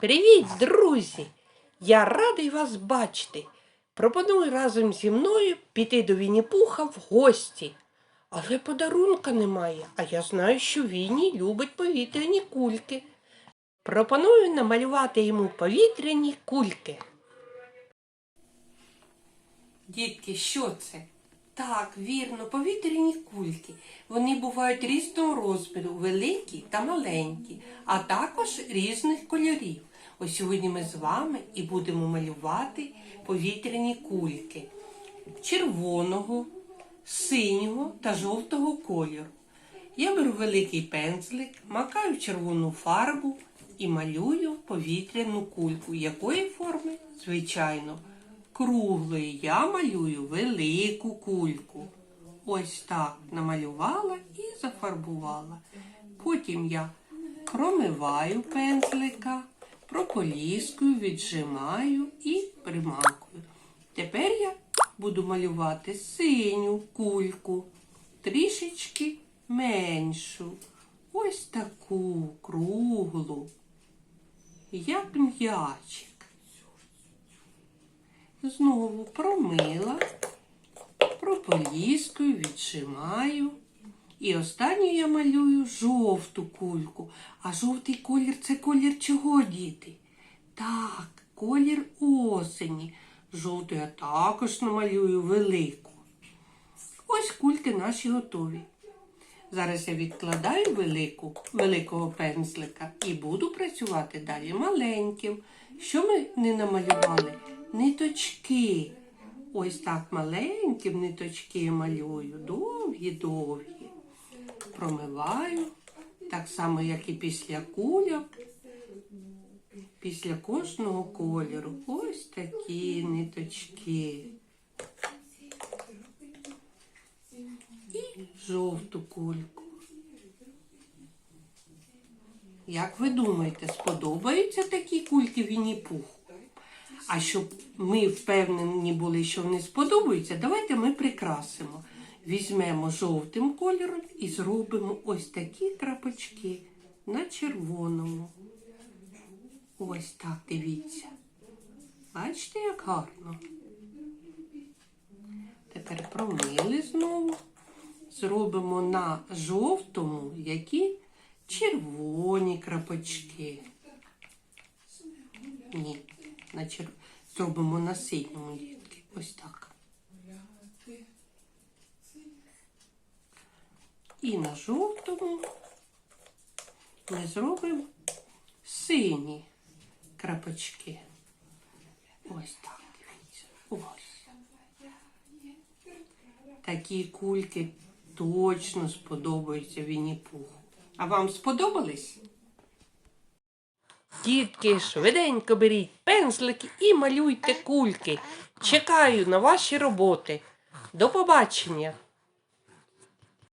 Привіт, друзі! Я радий вас бачити. Пропоную разом зі мною піти до Вінні-Пуха в гості. Але подарунка немає, а я знаю, що Вінні любить повітряні кульки. Пропоную намалювати йому повітряні кульки. Дітки, що це? Так, вірно, повітряні кульки. Вони бувають різного розміру, великі та маленькі, а також різних кольорів. Ось сьогодні ми з вами і будемо малювати повітряні кульки червоного, синього та жовтого кольору. Я беру великий пензлик, макаю червону фарбу і малюю повітряну кульку. Якої форми? Звичайно, круглої. Я малюю велику кульку. Ось так намалювала і зафарбувала. Потім я промиваю пензлика, прополіскую, віджимаю і примакую. Тепер я буду малювати синю кульку, трішечки меншу. Ось таку круглу, як м'ячик. Знову промила, прополіскую, віджимаю. І останню я малюю жовту кульку. А жовтий колір це колір чого, діти? Так, колір осені. Жовту я також намалюю велику. Ось кульки наші готові. Зараз я відкладаю велику, великого пензлика і буду працювати далі маленьким. Що ми не намалювали? Ниточки. Ось так маленьким ниточки малюю, довгі-довгі. Промиваю, так само, як і після кульок. Після кожного кольору ось такі ниточки. І жовту кульку. Як ви думаєте, сподобаються такі кульки Вінні-Пуху? А щоб ми впевнені були, що вони сподобаються, давайте ми прикрасимо. Візьмемо жовтим кольором і зробимо ось такі крапочки на червоному. Ось так, дивіться. Бачите, як гарно. Тепер промили знову. Зробимо на жовтому які червоні крапочки. Ні, на чер... зробимо на синьому дітки. Ось так. І на жовтому ми зробимо сині крапочки. Ось так, дивіться. Ось. Такі кульки точно сподобаються Вінні-Пуху. А вам сподобались? Дітки, швиденько беріть пензлики і малюйте кульки. Чекаю на ваші роботи. До побачення!